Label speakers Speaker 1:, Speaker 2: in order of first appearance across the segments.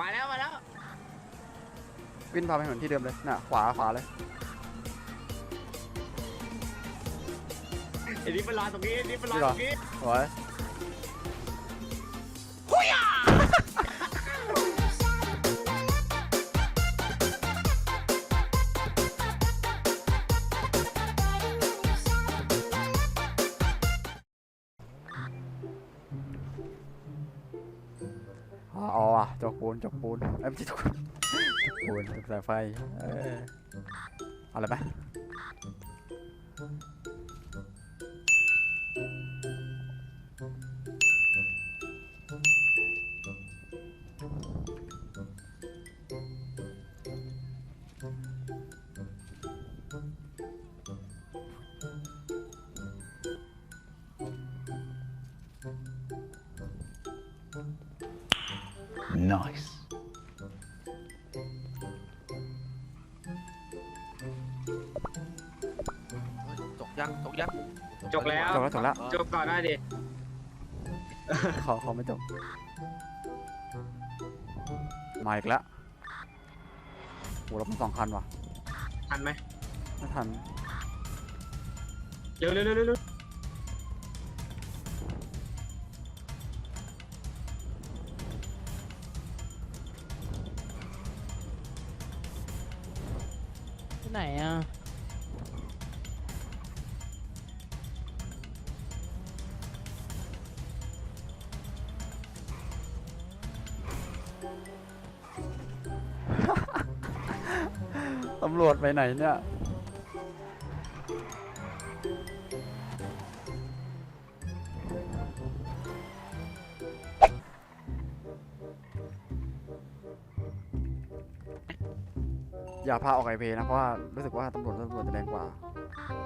Speaker 1: มาแล้วมาแล้ว
Speaker 2: วินพาไปเหมือนที่เดิมเลย น่ะ ขวาขวาเลย
Speaker 1: ไอ้นี่มันรอตรงนี้ไอ้นี่มันรอ
Speaker 2: นี่เหร
Speaker 1: ต
Speaker 2: อ
Speaker 1: รงนี้
Speaker 2: สวย อ๋ออะจกปูนจกปูนเอ้ยไม่ใช่จกปูนจกปูนจกสายไฟเออเอาเลยไหม
Speaker 3: ตกยังตกยัง
Speaker 1: จกแล้ว
Speaker 2: จบแล้วจบแล้ว
Speaker 1: จกก่อนได้ดิ
Speaker 2: เขาเขาไม่จบมาอีกแล้วโหเราเป็นสองคันว่ะ
Speaker 1: ทันไหม
Speaker 2: ไม่ทัน
Speaker 1: เร็วเร็วเร็วเร็ว
Speaker 4: ที่ไหนอะ
Speaker 2: ตำรวจไปไหนเนี่ย อย่าพาออกไอเพนะเพราะว่ารู้สึกว่าตำรวจตำรวจจะแรงกว่า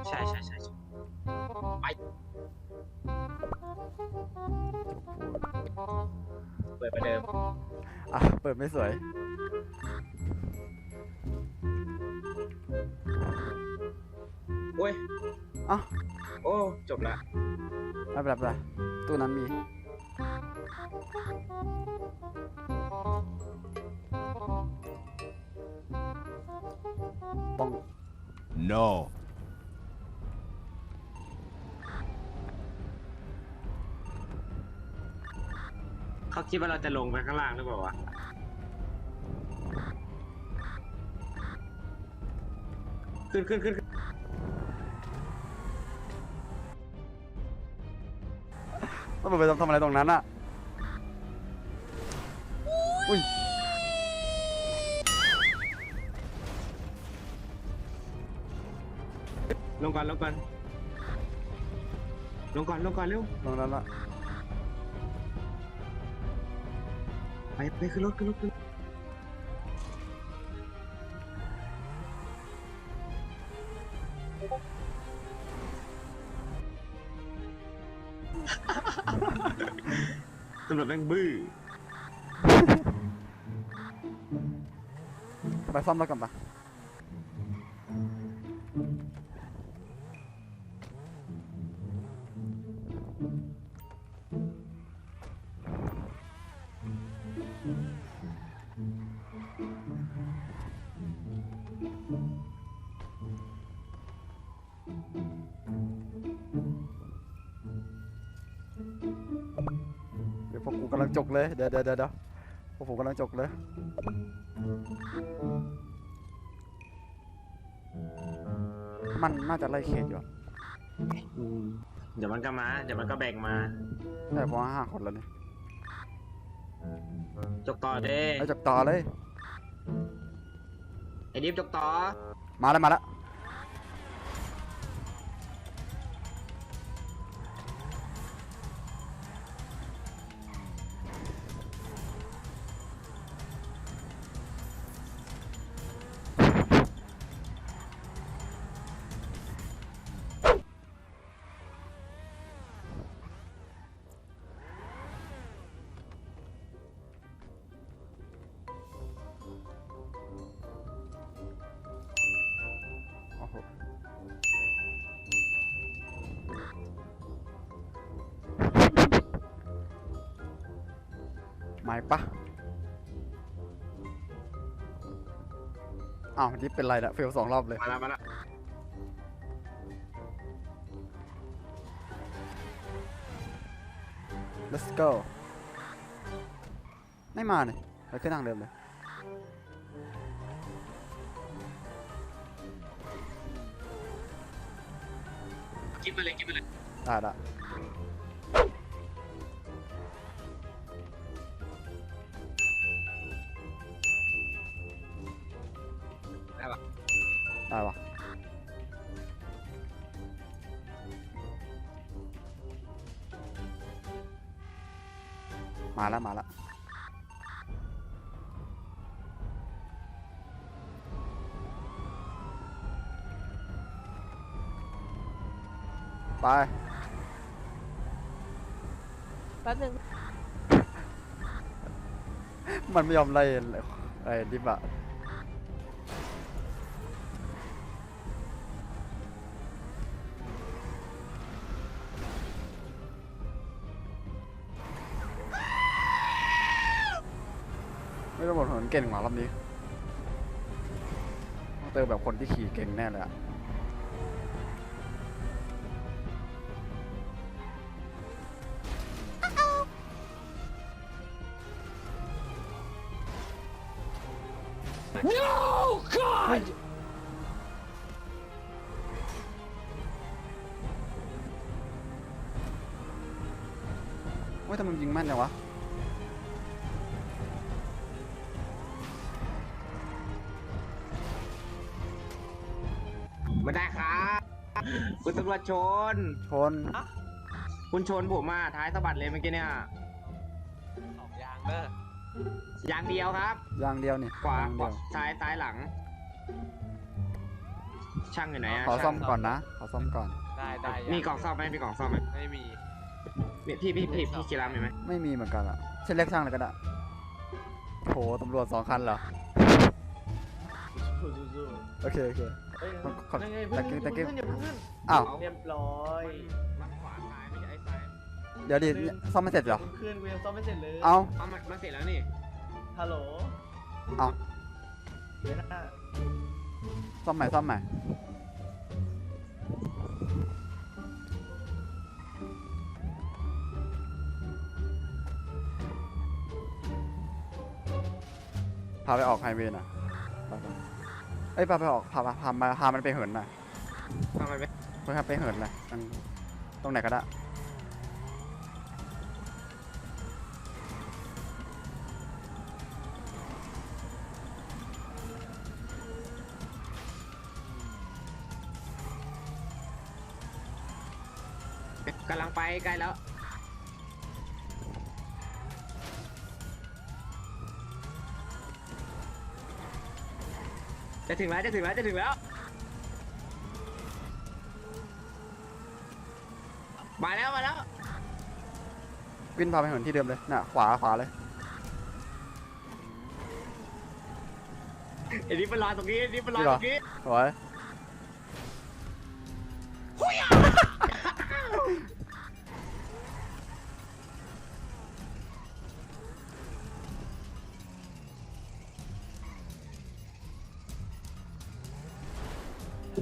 Speaker 1: ใช่ใช่ใช่ใช่เปิดประเดิม
Speaker 2: อะเปิดไม่สวย
Speaker 1: โอ้ย
Speaker 2: อะ
Speaker 1: โอ้จบละ
Speaker 2: ไป็นไรไม่เป็นไรตู้นั้นมี ต้อง
Speaker 5: No.
Speaker 1: เขาคิดว่าเราจะลงไปข้างล่างหรือเปล่าวะ ขึ้นขึ้นขึ้นขึ้น
Speaker 2: ตำรวจไปทำอะไรตรงนั้นอะอุ้ย
Speaker 1: ลงก่อนลงก่อนลงก่อนลงก่อนเร็ว
Speaker 2: ตรงนั้นละ
Speaker 1: ไปไปขึ้นรถขึ้นรถขึ้นรถตำรวจแม่งบื้อ
Speaker 2: ไปซ่อมรถกันปะ เดี๋ยวพวกกูกำลังจกเลยเดี๋ยวเดี๋ยวเดี๋ยวเดี๋ยวพวกผมกำลังจกเลย มันน่าจะไล่เขตอยู่อะ
Speaker 1: อืมเดี๋ยวมันก็มา เดี๋ยวมันก็แบ่งมา
Speaker 2: ใช่เพราะว่าห้าคนแล้วเนี่ย
Speaker 1: จกต่อเด้
Speaker 2: ไอ้จกต่อเลย
Speaker 1: ไอ้ดิฟจกต่อ
Speaker 2: มาแล้วมาแล้ว ม้ปะอ้าวนี่เป็นไรละเฟลสองรอบเลย
Speaker 1: มาละมาละ
Speaker 2: let's go ไม่มาเลยไปขึ้นทางเดิมเลย
Speaker 1: กินมาเลยกินมาเลย
Speaker 2: ได้ละ
Speaker 3: ไป
Speaker 2: แป๊
Speaker 4: บนึง
Speaker 2: มันไม่ยอมไล่ไอ้ดิบอะไม่ต้องบอกถนนเก่งหว่ารอบนี้ต้องเจอแบบคนที่ขี่เก่งแน่เลยอะ นยิงแม่นจังวะ
Speaker 1: ไม่ได้ครับคุณตำรวจชน
Speaker 2: ชน
Speaker 1: คุณชนผมมาท้ายสะบัดเลยเมื่อกี้เนี่ย
Speaker 3: สองยางเด้อ
Speaker 1: อย่างเดียวครับ
Speaker 2: ยางเดียวนี่
Speaker 1: ขวายา
Speaker 2: ง
Speaker 1: ข
Speaker 2: เดี
Speaker 1: วา
Speaker 2: ยว
Speaker 1: ซ้ายซ้ายหลัง ช่างอยู่ไหนอะ
Speaker 2: ขอซ่อม
Speaker 1: ช่าง
Speaker 2: ก่อนนะ ขอซ่อมก่อน
Speaker 3: ได้ได้
Speaker 1: มีกล่องซ่อมไหมมีกล่องซ่อมไหม
Speaker 3: ไม่มี
Speaker 1: มีพี่พี่พี่พี่กีฬามีไหม
Speaker 2: ไม่มีเหมือนกันอะเช่นเรียกช่างเลยก็ได้โหตำรวจสองคันเหรอ
Speaker 5: สู้
Speaker 2: โอเคโอเค
Speaker 5: ๆเอ้ย
Speaker 2: ขอขอ
Speaker 5: นั่นไง
Speaker 2: ตะกี้ตะกี้
Speaker 5: เพิ่งขึ้นอย่าเพิ่งขึ้น
Speaker 2: อ้าว
Speaker 5: เรียบร้อย
Speaker 1: มันขวาซ้ายไม่ใช่ไอ้ซ้าย
Speaker 2: เดี๋ยวดิซ่อมไม่เสร็จเหรอ
Speaker 5: เพิ่งขึ้นกูยังซ่อมไม่เสร็จเลย
Speaker 2: เอา
Speaker 1: เอามันมันเสร็จแล้วนี่
Speaker 5: ฮัลโหล
Speaker 2: เอา
Speaker 5: เดี๋ยวนะ
Speaker 2: ซ่อมใหม่ซ่อมใหม่าไปออกไฮเวย์หน่อยไปไปเอ้ยพาไปออกพาพาพามาพามันไปเหินหน่อย
Speaker 1: ทำไมไม่
Speaker 2: เพื่อให้ไปเหินหน่อยตรงตรงไหนก็ได้
Speaker 1: กำลังไปใกล้แล้ว จะถึงแล้วจะถึงแล้วจะถึงแล้ว มาแล้วมาแล้ว
Speaker 2: วินพาไปเหินที่เดิมเลย น่ะ ขวาขวาเลย
Speaker 1: ไอ้นี่มันรอตรงนี้ไอ้นี่มันรอ
Speaker 2: นี่เหร
Speaker 1: ต
Speaker 2: อ
Speaker 1: รงนี้
Speaker 2: สวย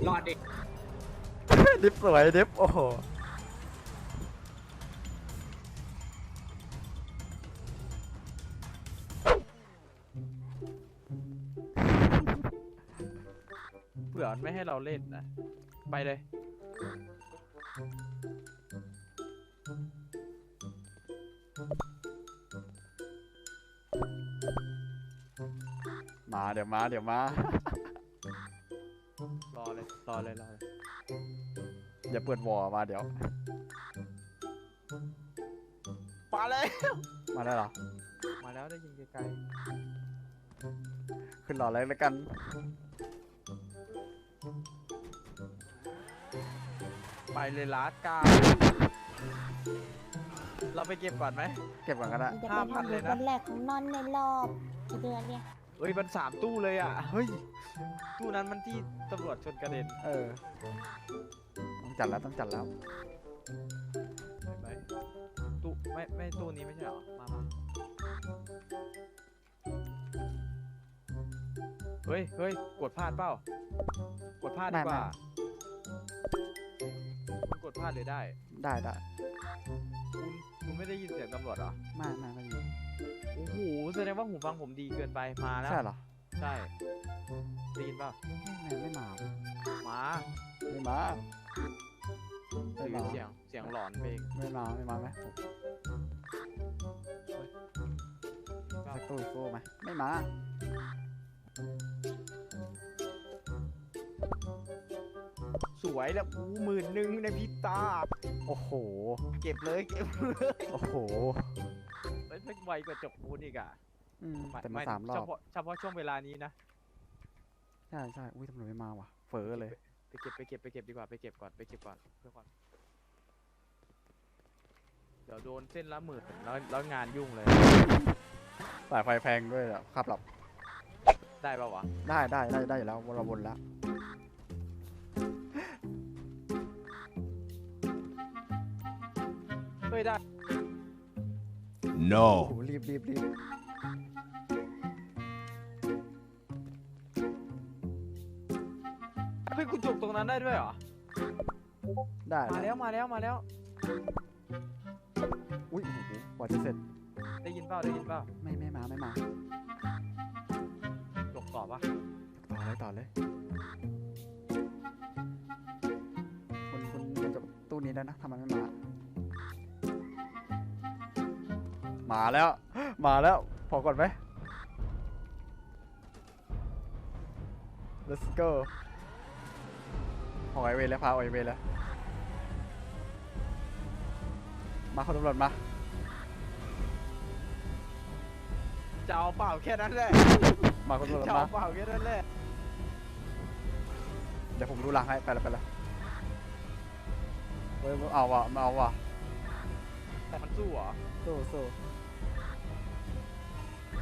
Speaker 1: รอดดิ
Speaker 2: ดิฟสวยดิฟโอ้โห
Speaker 3: เผื่อมันไม่ให้เราเล่นนะ ไปเลย
Speaker 2: มาเดี๋ยวมาเดี๋ยวมา
Speaker 3: รอเลยรอเลยรอเลย
Speaker 2: อย่าเปิดวอร์มาเดี๋ยว
Speaker 3: มาเลย
Speaker 2: มาได้เหรอ
Speaker 3: มาแล้วได้ยินไกล
Speaker 2: ขึ้นหล่อเลยแล้วกัน
Speaker 3: ๆไปเลยลาสกาเราไปเก็บก่อนไหม
Speaker 2: เก็บก่อนก็ได้
Speaker 6: มันจะ
Speaker 3: ห้า
Speaker 6: เป็น
Speaker 3: พัน
Speaker 6: ทำ
Speaker 3: เล
Speaker 6: บุ
Speaker 3: ย
Speaker 6: ญ
Speaker 3: นะ
Speaker 6: วันแรกของนอนในรอบกี่เดือนเนี่ย
Speaker 3: เฮ้ยมันสามตู้เลยอะ เฮ้ย ตู้นั้นมันที่ตำรวจชนกระเด็น
Speaker 2: เออ ต้องจัดแล้วต้องจัดแล้ว
Speaker 3: เห็นไหมตู้ไม่ไม่ตู้นี้ไม่ใช่เหรอ มามาเฮ้ยเฮ้ยกดพลาดเปล่ากดพลาดดีกว่าคุณกดพลาดเลยได้
Speaker 2: ได้ได้
Speaker 3: คุณคุณไม่ได้ยินเสียงตำรวจเหรอ
Speaker 2: ไม่ไม่ไม่ยิน
Speaker 3: โอ้โหแสดงว่าหูฟังผมดีเกินไปมาแล้ว
Speaker 2: ใช่เหรอ
Speaker 3: ใช่ได้ยินเปล่า
Speaker 2: ไม่ไม่มา
Speaker 3: มา
Speaker 2: ไม่มาไม่
Speaker 3: ได้ยิ
Speaker 2: มาน
Speaker 3: เสียงเสียงหลอนไปเอง
Speaker 2: ไม่มาไม่มาไหมสักตู้อีกตู้ไหมไม่มา
Speaker 3: สวยแล้วอู้หมื่นหนึ่งในพริบตา
Speaker 2: โอ้โห
Speaker 3: เก็บเลยเก็บเลย
Speaker 2: โอ้โห
Speaker 3: เฮ้ย ไม่ไวกว่าจบปูนอีกอะ
Speaker 2: อืม
Speaker 3: ไแต่
Speaker 2: มาสามรอ
Speaker 3: เฉ
Speaker 2: บ
Speaker 3: พาะเฉพาะช่วงเวลานี้นะ
Speaker 2: ใช่ใช่อุ้ยตำรวจไม่มาว่ะเฟอเลย
Speaker 3: ไปเก็บไปเก็บไปเก็บดีกว่าไปเก็บก่อนไปเก็บก่อนเพื่อก่อนเดี๋ยวโดนเส้นละหมื่นแล้วแล้วงานยุ่งเลย
Speaker 2: สายไฟแพงด้วยอะครับหลับ
Speaker 3: ได้ป่าวะ
Speaker 2: ได้ได้ได้ได้อยู่แล้ววนเราวนแล้ว
Speaker 3: เฮ้ยได้
Speaker 7: No.
Speaker 2: โอ้โหรีบรีบรีบ
Speaker 3: เฮ้ยกูจุกตรงนั้นได้ด้วยเหรอ
Speaker 2: ได้
Speaker 3: มา
Speaker 2: ได้
Speaker 3: แล้วมาแล้วมาแล้ว
Speaker 2: อุ้ยโอ้โหกว่าจะเสร็จ
Speaker 3: ได้ยินเปล่าได้ยินเปล่า
Speaker 2: ไม่ไม่มาไม่มา
Speaker 3: จกต่อปะ
Speaker 2: ต่อเลยต่อเลยคุณคุณมันจะตู้นี้ได้นะทำไมไม่มา มาแล้ว มาแล้ว พอก่อนไหม let's go ออกไอเวย์แล้วพาออกไอเวย์แล้ว มาคนตำรวจมา
Speaker 3: จะเอาเปล่าแค่นั้นแหละ
Speaker 2: มาคนตำรวจ
Speaker 3: จะ
Speaker 2: มา
Speaker 3: เอาเปล่าแค่นั้นแหละ
Speaker 2: เดี๋ยวผมดูหลังให้ ไปแล้วไปแล้วเฮ้ยเอาว่ะมาเอาว่ะ
Speaker 3: แต่มันสู้เหรอ
Speaker 2: สู้สู้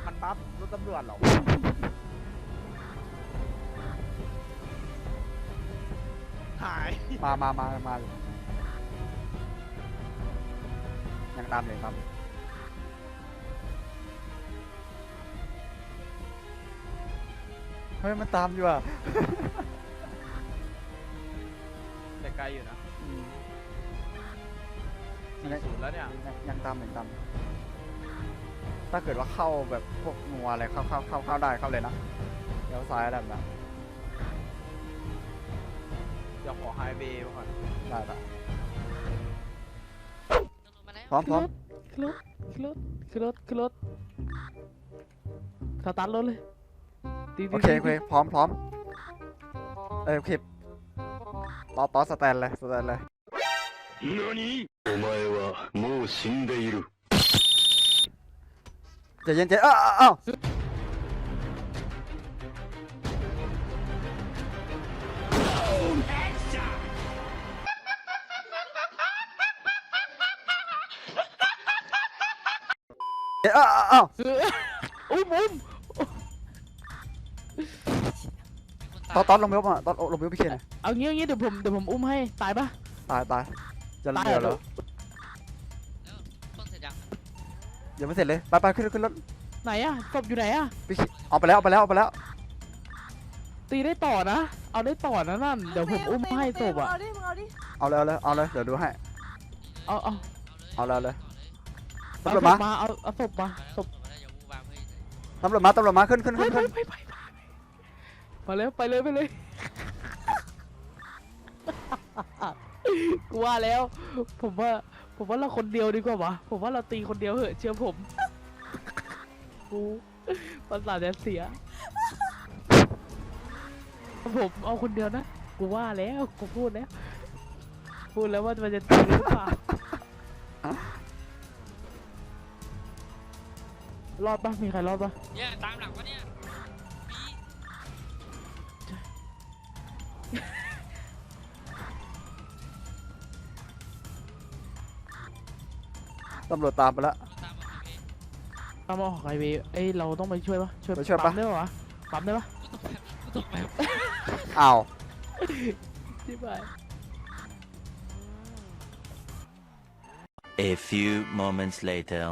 Speaker 3: มันบัฟรถตำรวจเหรอ หาย
Speaker 2: มามามามาอยู่ยังตามอยู่ยังตามอยู่เฮ้ย มันตามอยู่อะ
Speaker 3: แต่ไกลอยู่นะ
Speaker 2: อืม
Speaker 3: สี่ ศูนย์แล้วเนี่ย
Speaker 2: ยังยังตามยังตามถ้าเกิดว่าเข้าแบบพวกนัวอะไรเข้าเข้าเข้าเข้าได้เข้าเลยนะเลี้ยวซ้ายได้แบบนั้น
Speaker 3: เดี๋ยวขอไฮเวย์ก่อน
Speaker 2: ได้ละพร้อมพร้อม
Speaker 4: ขึ้นรถขึ้นรถขึ้นรถขึ้นรถสตาร์ทรถเลยตี
Speaker 2: โอเคโอเคพร้อมพร้อมเออโอเคต่อต่อสแตนเลยสแตนเลย
Speaker 7: 何お前はもう死んでいる。
Speaker 2: ใจเย็นใจเอ้าเอ้าเอ้าเอ้าเอ้า
Speaker 4: อุ้มอุ้ม
Speaker 2: ตอนตอนลงเมลมาตอนลงเมลพี่เคนหน่อย
Speaker 4: เอางี้เอางี้เดี๋ยวผมเดี๋ยวผมอุ้มให้ตายปะ
Speaker 2: ตายตาย จะ
Speaker 4: ตาย
Speaker 2: เรือ
Speaker 4: เหรอ
Speaker 2: แล้วยังไม่เสร็จเลยไปไปขึ้นขึ้นรถ
Speaker 4: ไหนอะศพอยู่ไหนอะ
Speaker 2: พี่เคนเอาไปแล้วเอาไปแล้วเอาไปแล้ว
Speaker 4: ตีได้ต่อนะ เอาได้ต่อนะนั่น เดี๋ยวผมอุ้มให้ศพอะ
Speaker 6: เอาดิมึงเอาดิ
Speaker 2: เอาเลยเอาเลยเอาเลยเดี๋ยวดูให้
Speaker 4: เอาเอา
Speaker 2: เอาเลยเอาเลย
Speaker 4: เอา
Speaker 2: ตำรวจ
Speaker 4: ศ
Speaker 2: มา
Speaker 4: พมาเอาเอาศพมาศพ
Speaker 2: ตำรวจมาตำรวจมาขึ้นขึ้น
Speaker 4: ไป
Speaker 2: ขึ้น
Speaker 4: ไป
Speaker 2: ขึ้น
Speaker 4: ไปไปไปมาเลยไปเลยไปเลย กูว่าแล้ว ผมว่า ผมว่าเราคนเดียวดีกว่าวะ ผมว่าเราตีคนเดียวเหอะเชื่อผมกูประสาทจะเสีย ผมเอาคนเดียวนะ กูว่าแล้ว กูพูดแล้ว พูดแล้วว่ามันจะตีหรือเปล่า รอดปะมีใครรอดปะ
Speaker 8: เนี่ยตามหลังวะเนี่ย
Speaker 2: ตำรวจตามไปแล้ว
Speaker 8: ตามมาพี่
Speaker 4: ตามมาออกไฮเวย์เอ้ยเราต้องไปช่วยปะช่วย
Speaker 2: ไปช่วยปะ
Speaker 4: ปั๊มได้ปะวะปั๊มได้ปะ
Speaker 8: กูตกแบบกูตกแบบ
Speaker 2: อ้าว
Speaker 4: ที่ไป
Speaker 9: A few moments later.